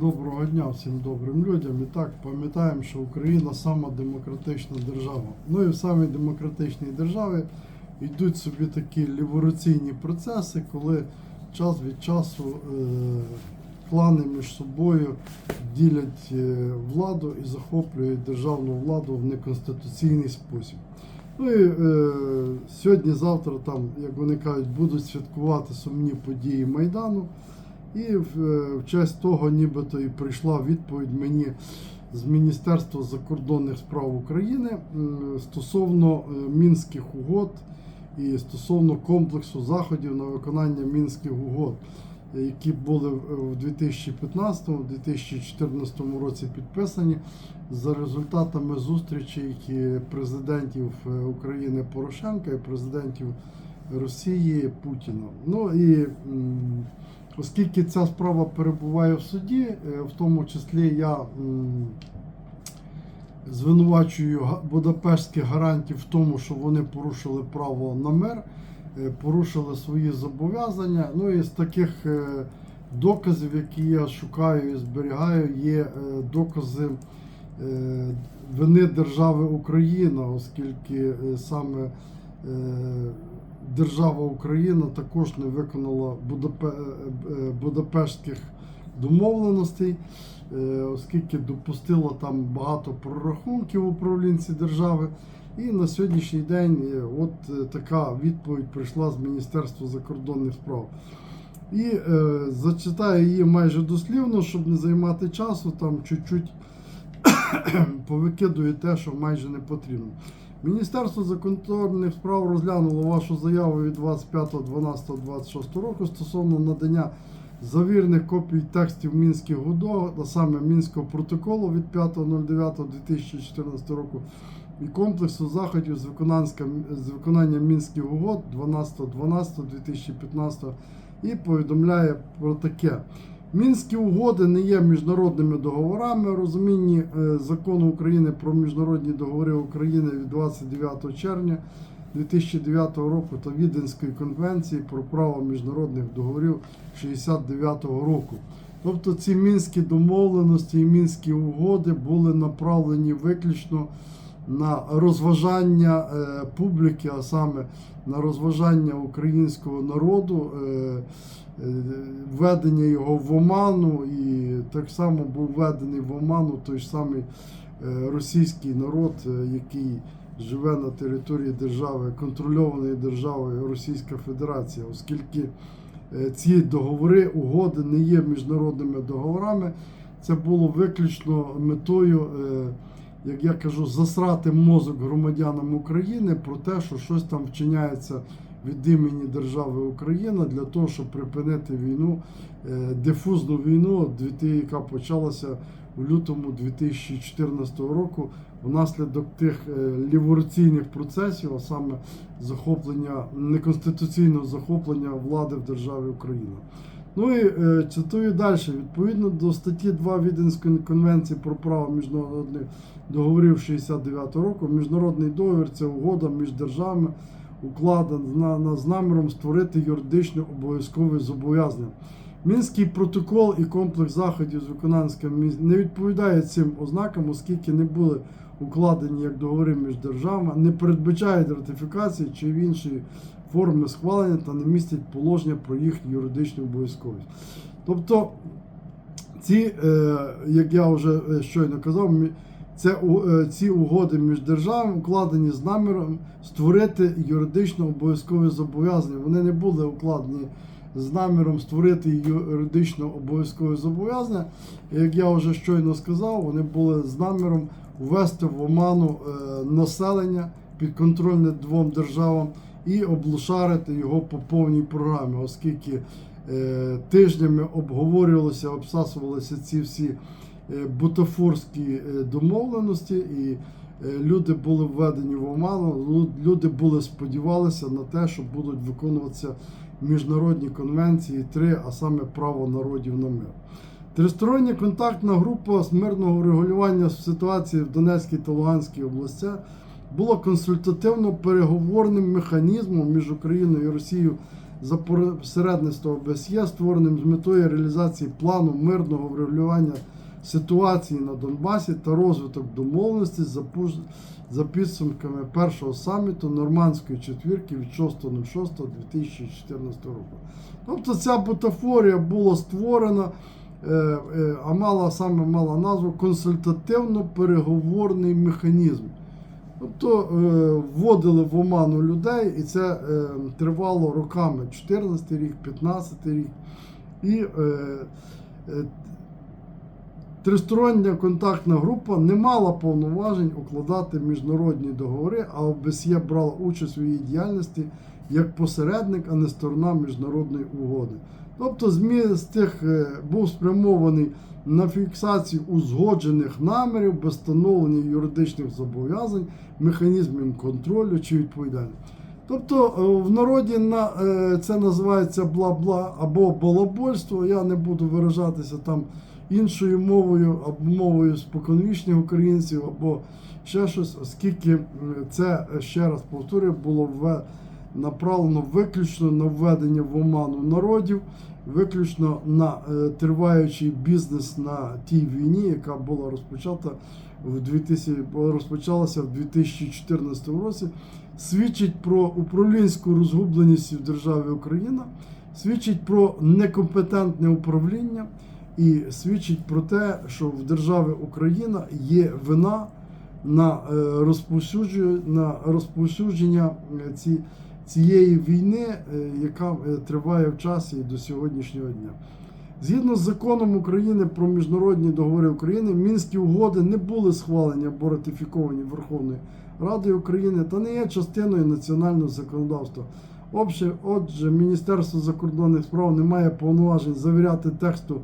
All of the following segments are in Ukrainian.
Доброго дня всім добрим людям. І так пам'ятаємо, що Україна сама демократична держава. Ну і в самій демократичній державі йдуть собі такі ліворуційні процеси, коли час від часу е, клани між собою ділять е, владу і захоплюють державну владу в неконституційний спосіб. Ну і е, сьогодні-завтра там, як вони кажуть, будуть святкувати сумні події Майдану. І в, е, в честь того, нібито і прийшла відповідь мені з Міністерства закордонних справ України стосовно е, мінських угод і стосовно комплексу заходів на виконання мінських угод, які були в- в 2015-2014 році підписані за результатами зустрічей президентів е, України Порошенка і президентів Росії Путіна. Ну і Оскільки ця справа перебуває в суді, е, в тому числі я звинувачую будапештських гарантів в тому, що вони порушили право на мир, е, порушили свої зобов'язання. Ну і з таких е, доказів, які я шукаю і зберігаю, є докази вини держави Україна, оскільки саме держава Україна також не виконала Будапе- е, е, Будапештських домовленостей, е, оскільки допустила там багато прорахунків управлінці держави. І на сьогоднішній день от така відповідь прийшла з Міністерства закордонних справ. І е, зачитаю її майже дослівно, щоб не займати часу, там чуть-чуть повикидую те, що майже не потрібно. Міністерство закордонних справ розглянуло вашу заяву від 25.12.26 року стосовно надання завірних копій текстів мінських угод, а саме Мінського протоколу від 5.09.2014 року і комплексу заходів з з виконання мінських угод 12.12.2015 і повідомляє про таке. Мінські угоди не є міжнародними договорами. Розумінні е, закону України про міжнародні договори України від 29 червня 2009 року та Віденської конвенції про право міжнародних договорів 69 року. Тобто ці мінські домовленості і мінські угоди були направлені виключно на розважання е, публіки, а саме на розважання українського народу, е, введення його в оману, і так само був введений в оману той самий е, російський народ, е, який живе на території держави, контрольованої державою Російська Федерація, оскільки е, ці договори, угоди не є міжнародними договорами. Це було виключно метою, е, як я кажу, засрати мозок громадянам України про те, що щось там вчиняється від імені держави Україна для того, щоб припинити війну, е, дифузну війну, яка почалася у лютому 2014 року внаслідок тих е, ліворуційних процесів, а саме захоплення неконституційного захоплення влади в державі Україна. Ну і е, цитую далі. Відповідно до статті 2 Віденської конвенції про право міжнародних договорів 69 року, міжнародний договір це угода між державами, укладена з наміром створити юридично обов'язкові зобов'язання. Мінський протокол і комплекс заходів з виконання не відповідає цим ознакам, оскільки не були укладені як договори між державами, не передбачають ратифікації чи в іншої форми схвалення та не містять положення про їх юридичну обов'язковість. Тобто, ці, е, як я вже е, щойно казав, це е, ці угоди між державами укладені з наміром створити юридично обов'язкові зобов'язання. Вони не були укладені з наміром створити юридично обов'язкові зобов'язання. Як я вже щойно сказав, вони були з наміром ввести в оману е, населення підконтрольне двом державам і облушарити його по повній програмі, оскільки е, тижнями обговорювалися, обсасувалися ці всі бутафорські е, домовленості, і е, люди були введені в оману. Люди були сподівалися на те, що будуть виконуватися міжнародні конвенції, три, а саме право народів на мир. Тристороння контактна група з мирного регулювання ситуації в Донецькій та Луганській областях була консультативно-переговорним механізмом між Україною і Росією за посередництва ОБСЄ, створеним з метою реалізації плану мирного врегулювання ситуації на Донбасі та розвиток домовленості за, підсумками першого саміту Нормандської четвірки від 6.06.2014 року. Тобто ця бутафорія була створена, е, е, а мала саме мала назву консультативно-переговорний механізм. Тобто е, вводили в оману людей, і це тривало роками 14 рік, 15 рік. І Тристороння контактна група не мала повноважень укладати міжнародні договори, а ОБСЄ брала участь у її діяльності як посередник, а не сторона міжнародної угоди. Тобто зміст тих е, був спрямований на фіксацію узгоджених намірів без встановлення юридичних зобов'язань, механізмів контролю чи відповідальності. Тобто е, в народі на, е, це називається бла-бла або балабольство. Я не буду виражатися там іншою мовою, або мовою споконвічних українців, або ще щось, оскільки це, е, ще раз повторюю, було направлено виключно на введення в оману народів, виключно на е, триваючий бізнес на тій війні, яка була розпочата в 2000, розпочалася в 2014 році, свідчить про управлінську розгубленість в державі Україна, свідчить про некомпетентне управління і свідчить про те, що в державі Україна є вина на е, розповсюдження, е, ці, цієї війни, е, яка триває в часі до сьогоднішнього дня. Згідно з законом України про міжнародні договори України, мінські угоди не були схвалені або ратифіковані Верховною Радою України та не є частиною національного законодавства. Отже, Міністерство закордонних справ не має повноважень завіряти тексту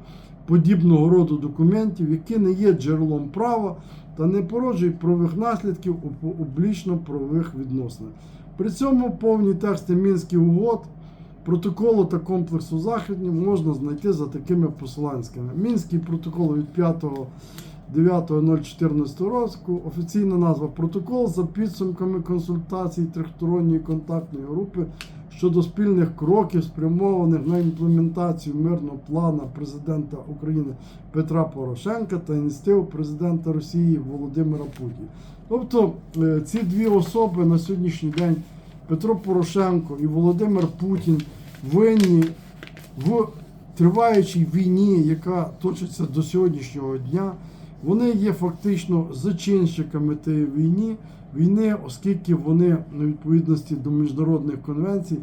подібного роду документів, які не є джерелом права та не породжують правових наслідків у публічно-правових відносинах. При цьому повні тексти мінських угод, протоколу та комплексу заходів можна знайти за такими посиланськами. Мінський протокол від 5 9.014 року, офіційна назва протокол за підсумками консультацій трьохсторонньої контактної групи щодо спільних кроків, спрямованих на імплементацію мирного плану президента України Петра Порошенка та ініціатив президента Росії Володимира Путіна. Тобто е, ці дві особи на сьогоднішній день Петро Порошенко і Володимир Путін винні в триваючій війні, яка точиться до сьогоднішнього дня. Вони є фактично зачинщиками тієї війни, війни, оскільки вони на відповідності до міжнародних конвенцій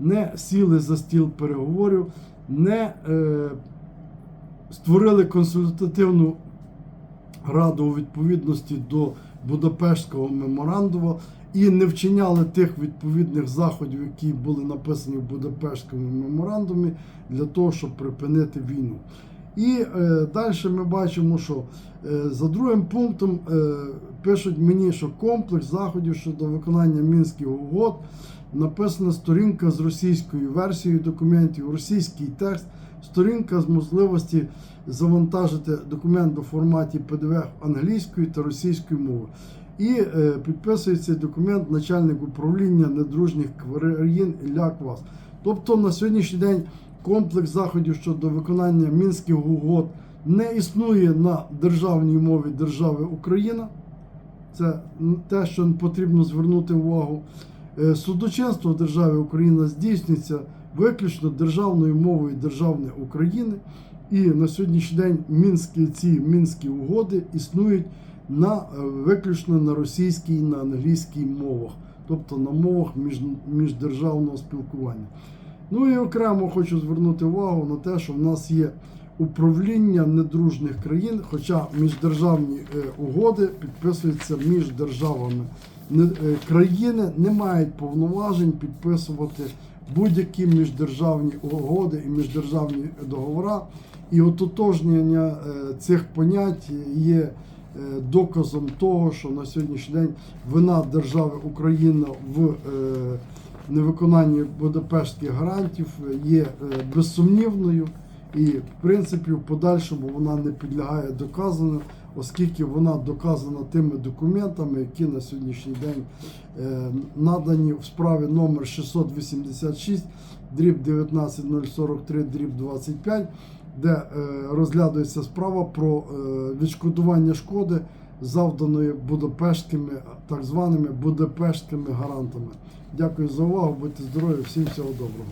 не сіли за стіл переговорів, не е, створили консультативну раду у відповідності до Будапештського меморандуму і не вчиняли тих відповідних заходів, які були написані в Будапештському меморандумі, для того, щоб припинити війну. І е, далі ми бачимо, що е, за другим пунктом е, пишуть мені, що комплекс заходів щодо виконання мінських угод написана сторінка з російською версією документів, російський текст, сторінка з можливості завантажити документ у форматі PDF англійською та російською мовою. І е, підписує документ начальник управління недружніх країн Ілля Квас. Тобто на сьогоднішній день комплекс заходів щодо виконання мінських угод не існує на державній мові держави Україна. Це те, що потрібно звернути увагу. Е, Судочинство в державі Україна здійснюється виключно державною мовою державної України. І на сьогоднішній день мінські ці мінські угоди існують на е, виключно на російській і на англійській мовах, тобто на мовах між, міждержавного спілкування. Ну і окремо хочу звернути увагу на те, що в нас є управління недружних країн, хоча міждержавні е, угоди підписуються між державами. Е, Країни не мають повноважень підписувати будь-які міждержавні угоди і міждержавні договори. І ототожнення е, цих понять є доказом того, що на сьогоднішній день вина держави Україна в невиконанні Будапештських гарантів є е, безсумнівною. І, в принципі, в подальшому вона не підлягає доказанню, оскільки вона доказана тими документами, які на сьогоднішній день е, надані в справі номер 686 дріб 19043 дріб 25, де е, розглядується справа про відшкодування шкоди, завданої Будапештськими, так званими Будапештськими гарантами. Дякую за увагу, будьте здорові, всім всього доброго.